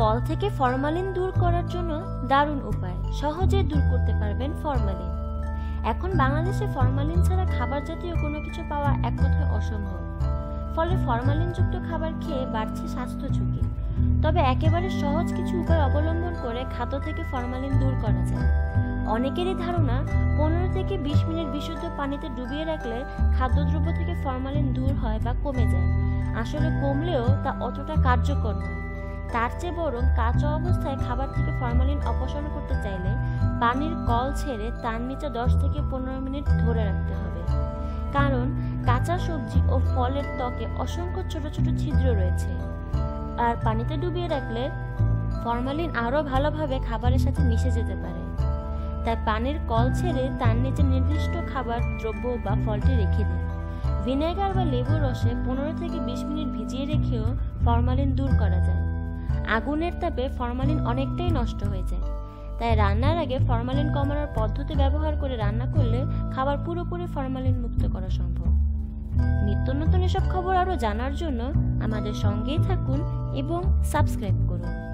Call থেকে formalin দূর করার জন্য দারুণ উপায়। সহজে দূর করতে পারবেন ফরমালিন। এখন বাংলাদেশে ফরমালিন ছাড়া খাবার জাতীয় কোনো কিছু পাওয়া এক কথায় অসম্ভব। ফলে ফরমালিনযুক্ত খাবার খেয়ে বাড়ছে স্বাস্থ্য ঝুঁকি। তবে একেবারে সহজ কিছু উপায় অবলম্বন করে খাদ্য থেকে ফরমালিন দূর করা যায়। অনেকেরই ধারণা, পনেরো থেকে বিশ মিনিট বিশুদ্ধ পানিতে ডুবিয়ে রাখলে খাদ্যদ্রব্য থেকে ফরমালিন দূর হয় বা কমে যায়। আসলে কমলেও তা অতটা কার্যকর নয়। তার চেয়ে বরং কাঁচা অবস্থায় খাবার থেকে ফরমালিন অপসারণ করতে চাইলে পানির কল ছেড়ে তার নিচে দশ থেকে পনেরো মিনিট ধরে রাখতে হবে। কারণ কাঁচা সবজি ও ফলের ত্বকে অসংখ্য ছোট ছোট ছিদ্র রয়েছে। আর পানিতে ডুবিয়ে রাখলে ফরমালিন আরও ভালোভাবে খাবারের সাথে মিশে যেতে পারে। তাই পানির কল ছেড়ে তার নিচে নির্দিষ্ট খাবার, দ্রব্য বা ফলটি রেখে দিন। ভিনেগার বা লেবুর রসে পনেরো থেকে বিশ মিনিট ভিজিয়ে রেখেও ফরমালিন দূর করা যায়। আগুনের তাপে ফরমালিন অনেকটাই নষ্ট হয়ে যায় তাই রান্নার আগে ফরমালিন কমানোর পদ্ধতি ব্যবহার করে রান্না করলে খাবার পুরোপুরি ফরমালিন মুক্ত করা সম্ভব। নিত্য নতুন এসব খবর আরও জানার জন্য আমাদের সঙ্গেই থাকুন এবং সাবস্ক্রাইব করুন।